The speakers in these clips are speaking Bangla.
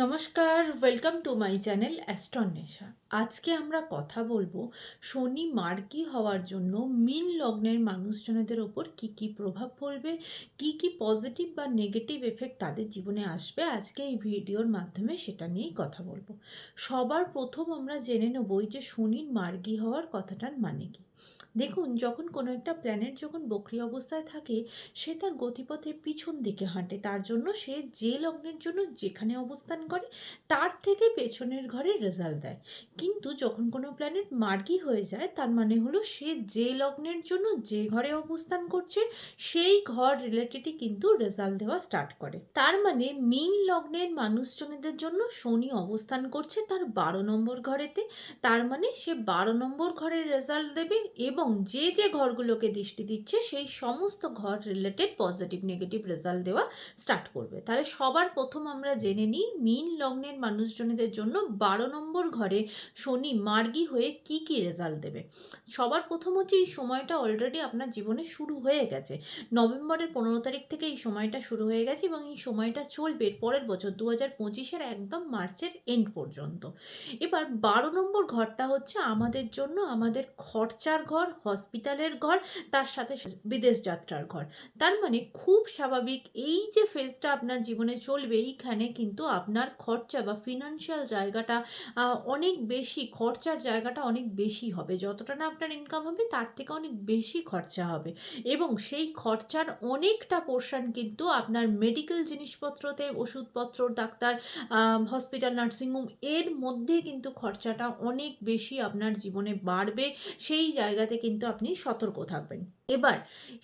নমস্কার ওয়েলকাম টু মাই চ্যানেল অ্যাস্ট্রনেশা আজকে আমরা কথা বলব শনি মার্গী হওয়ার জন্য মিন লগ্নের মানুষজনদের ওপর কি কি প্রভাব পড়বে, কি কি পজিটিভ বা নেগেটিভ এফেক্ট তাদের জীবনে আসবে আজকে এই ভিডিওর মাধ্যমে সেটা নিয়েই কথা বলব। সবার প্রথম আমরা জেনে নেবই যে শনির মার্গি হওয়ার কথাটার মানে কি। দেখুন, যখন কোনো একটা প্ল্যানেট যখন বক্রি অবস্থায় থাকে, সে তার গতিপথে পিছন দিকে হাঁটে, তার জন্য সে যে লগ্নের জন্য যেখানে অবস্থান করে, তার থেকে পেছনের ঘরে রেজাল্ট দেয়। কিন্তু যখন কোনো প্ল্যানেট মার্গী হয়ে যায়, তার মানে হলো সে যে লগ্নের জন্য যে ঘরে অবস্থান করছে, সেই ঘর রিলেটেডই কিন্তু রেজাল্ট দেওয়া স্টার্ট করে। তার মানে মিন লগ্নের মানুষজনদের জন্য শনি অবস্থান করছে তার বারো নম্বর ঘরেতে। তার মানে সে বারো নম্বর ঘরের রেজাল্ট দেবে এবং যে যে ঘরগুলোকে দৃষ্টি দিচ্ছে, সেই সমস্ত ঘর রিলেটেড পজিটিভ নেগেটিভ রেজাল্ট দেওয়া স্টার্ট করবে। তাহলে সবার প্রথম আমরা জেনে নিই মিন লগ্নের মানুষজনদের জন্য বারো নম্বর ঘরে শনি মার্গী হয়ে কি কি রেজাল্ট দেবে? সবার প্রথম হচ্ছে এই সময়টা অলরেডি আপনার জীবনে শুরু হয়ে গেছে। নভেম্বরের পনেরো তারিখ থেকে এই সময়টা শুরু হয়ে গেছে এবং এই সময়টা চলবে পরের বছর দু হাজার পঁচিশের একদম মার্চের এন্ড পর্যন্ত। এবার বারো নম্বর ঘরটা হচ্ছে আমাদের জন্য আমাদের খরচার ঘর হসপিটালের ঘর, তার সাথে বিদেশ যাত্রার ঘর। তার মানে খুব স্বাভাবিক এই যে ফেজটা আপনার জীবনে চলবে, এইখানে কিন্তু আপনার খরচা বা ফিনান্সিয়াল জায়গাটা অনেক বেশি খরচার জায়গাটা অনেক বেশি হবে। যতটা না আপনার ইনকাম হবে, তার থেকে অনেক বেশি খরচা হবে। এবং সেই খরচার অনেকটা পোর্শন কিন্তু আপনার মেডিকেল জিনিসপত্রতে, ওষুধপত্র, ডাক্তার হসপিটাল নার্সিংহোম এর মধ্যে কিন্তু খরচাটা অনেক বেশি আপনার জীবনে বাড়বে। সেই জায়গাতে কিন্তু আপনি সতর্ক থাকবেন। এবার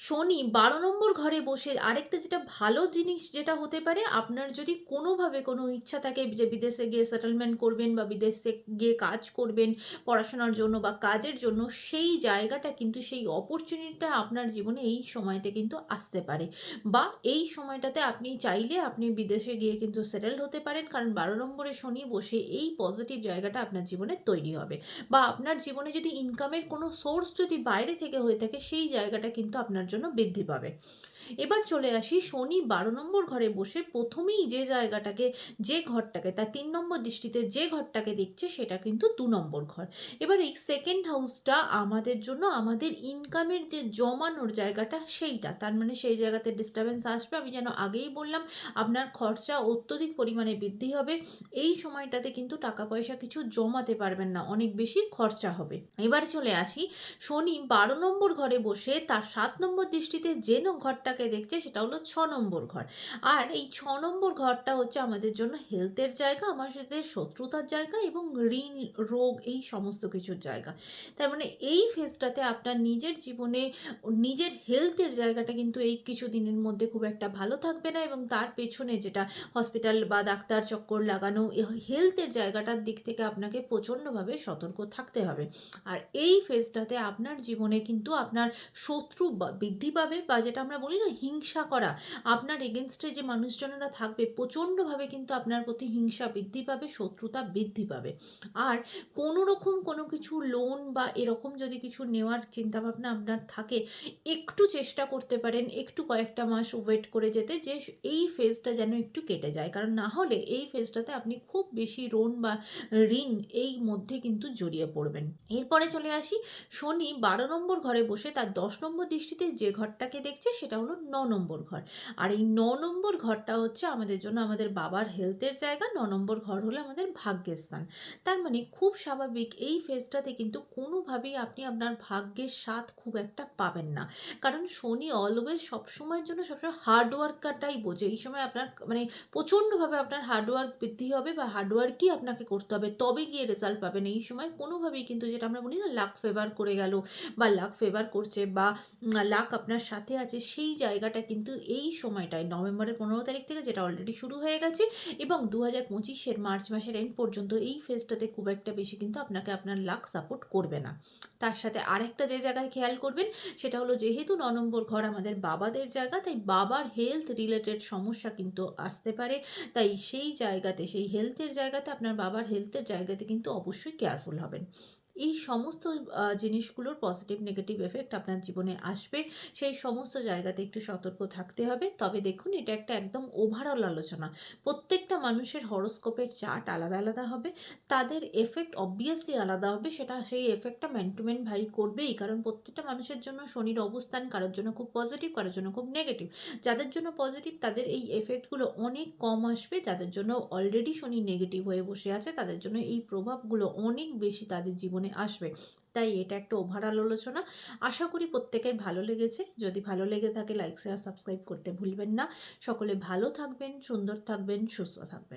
শনি বারো নম্বর ঘরে বসে আরেকটা যেটা ভালো জিনিস যেটা হতে পারে, আপনার যদি কোনোভাবে কোনো ইচ্ছা থাকে যে বিদেশে গিয়ে সেটেলমেন্ট করবেন বা বিদেশে গিয়ে কাজ করবেন পড়াশোনার জন্য বা কাজের জন্য, সেই জায়গাটা কিন্তু সেই অপরচুনিটিটা আপনার জীবনে এই সময়তে কিন্তু আসতে পারে। বা এই সময়টাতে আপনি চাইলে আপনি বিদেশে গিয়ে কিন্তু সেটেল হতে পারেন, কারণ বারো নম্বরে শনি বসে এই পজিটিভ জায়গাটা আপনার জীবনে তৈরি হবে। বা আপনার জীবনে যদি ইনকামের কোনো সোর্স যদি বাইরে থেকে হয়ে থাকে, সেই জায়গাটা কিন্তু আপনার জন্য বৃদ্ধি পাবে। এবার চলে আসি, শনি বারো নম্বর ঘরে বসে প্রথমেই যে জায়গাটাকে, যে ঘরটাকে, তার তিন নম্বর দৃষ্টিতে যে ঘরটাকে দেখছে, সেটা কিন্তু দু নম্বর ঘর। এবার এই সেকেন্ড হাউসটা আমাদের জন্য, আমাদের ইনকামের যে জমানোর জায়গাটা, সেইটা, তার মানে সেই জায়গাতে ডিস্টারবেন্স আসবে। আমি যেন আগেই বললাম, আপনার খরচা অত্যধিক পরিমাণে বৃদ্ধি হবে। এই সময়টাতে কিন্তু টাকা পয়সা কিছু জমাতে পারবেন না, অনেক বেশি খরচা হবে। এবার চলে আসি, শনি বারো নম্বর ঘরে বসে তার সাত নম্বর দৃষ্টিতে যে ঘরটাকে দেখছে সেটা হলো ছ নম্বর ঘর। আর এই ছ নম্বর ঘরটা হচ্ছে আমাদের জন্য হেলথের জায়গা আমার সাথে শত্রুতার জায়গা এবং ঋণ, রোগ এই সমস্ত কিছুর জায়গা। তার মানে এই ফেজটাতে আপনার নিজের জীবনে নিজের হেলথের জায়গাটা কিন্তু এই কিছু দিনের মধ্যে খুব একটা ভালো থাকবে না এবং তার পেছনে যেটা হসপিটাল বা ডাক্তার চক্কর লাগানো হেলথের জায়গাটার দিক থেকে আপনাকে প্রচণ্ডভাবে সতর্ক থাকতে হবে। আর এই ফেজটাতে আপনার জীবনে কিন্তু আপনার শত্রু বৃদ্ধি পাবে বা যেটা আমরা বলি না হিংসা করা, আপনার এগেনস্টে যে মানুষজনেরা থাকবে প্রচণ্ডভাবে কিন্তু আপনার প্রতি হিংসা বৃদ্ধি পাবে, শত্রুতা বৃদ্ধি পাবে। আর কোনো রকম কোনো কিছু লোন বা এরকম যদি কিছু নেওয়ার চিন্তাভাবনা আপনার থাকে, একটু চেষ্টা করতে পারেন, একটু কয়েকটা মাস ওয়েট করে যেতে, যে এই ফেজটা যেন একটু কেটে যায়। কারণ না হলে এই ফেজটাতে আপনি খুব বেশি লোন বা ঋণ এই মধ্যে কিন্তু জড়িয়ে পড়বেন। এরপরে চলে আসি, শনি বারো নম্বর ঘরে বসে তার দশ নম্বর দৃষ্টিতে যে ঘরটাকে দেখছে সেটা হলো ন নম্বর ঘর। আর এই ন নম্বর ঘরটা হচ্ছে আমাদের জন্য আমাদের বাবার হেলথের জায়গা, ন নম্বর ঘর হলো আমাদের ভাগ্যের স্থান। তার মানে খুব স্বাভাবিক এই ফেজটাতে কিন্তু কোনোভাবেই আপনি আপনার ভাগ্যের স্বাদ খুব একটা পাবেন না। কারণ শনি অলওয়েজ সবসময়ের জন্য সবসময় হার্ডওয়ার্কারটাই বোঝে। এই সময় আপনার মানে প্রচণ্ডভাবে আপনার হার্ডওয়ার্ক বৃদ্ধি হবে বা হার্ডওয়ার্কই আপনাকে করতে হবে, তবে গিয়ে রেজাল্ট পাবেন। এই সময় কোনোভাবেই কিন্তু যেটা আমরা বলি না লাক ফেভার করে গেল বা লাক ফেভার করছে বা লাক আপনার সাথে আছে, সেই জায়গাটা কিন্তু এই সময়টায়, নভেম্বরের পনেরো তারিখ থেকে যেটা অলরেডি শুরু হয়ে গেছে এবং দু হাজার পঁচিশের মার্চ মাসের এন্ড পর্যন্ত এই ফেজটাতে খুব একটা বেশি কিন্তু আপনাকে আপনার লাক সাপোর্ট করবে না। তার সাথে আরেকটা যে জায়গায় খেয়াল করবেন, সেটা হলো যেহেতু ন নম্বর ঘর আমাদের বাবাদের জায়গা, তাই বাবার হেলথ রিলেটেড সমস্যা কিন্তু আসতে পারে। তাই সেই জায়গাতে, সেই হেলথের জায়গাতে আপনার বাবার হেলথের জায়গাতে কিন্তু অবশ্যই কেয়ারফুল হবেন। এই সমস্ত জিনিসগুলোর পজিটিভ নেগেটিভ এফেক্ট আপনার জীবনে আসবে। সেই সমস্ত জায়গাতে একটু সতর্ক থাকতে হবে। তবে দেখুন, এটা একটা একদম ওভারঅল আলোচনা। প্রত্যেকটা মানুষের হরোস্কোপের চার্ট আলাদা আলাদা হবে। তাদের এফেক্ট অবভিয়াসলি আলাদা হবে। সেটা, সেই এফেক্টটা ম্যান টু ম্যান করবেই। কারণ প্রত্যেকটা মানুষের জন্য শনির অবস্থান কারোর জন্য খুব পজিটিভ কারোর জন্য খুব নেগেটিভ যাদের জন্য পজিটিভ তাদের এই এফেক্টগুলো অনেক কম আসবে। যাদের জন্য অলরেডি শনি নেগেটিভ হয়ে বসে আছে, তাদের জন্য এই প্রভাবগুলো অনেক বেশি তাদের জীবনে আসবে। তাই এটা একটা ওভারঅল আলোচনা। আশা করি প্রত্যেকের ভালো লেগেছে। যদি ভালো লেগে থাকে লাইক শেয়ার সাবস্ক্রাইব করতে ভুলবেন না। সকলে ভালো থাকবেন, সুন্দর থাকবেন, সুস্থ থাকবেন।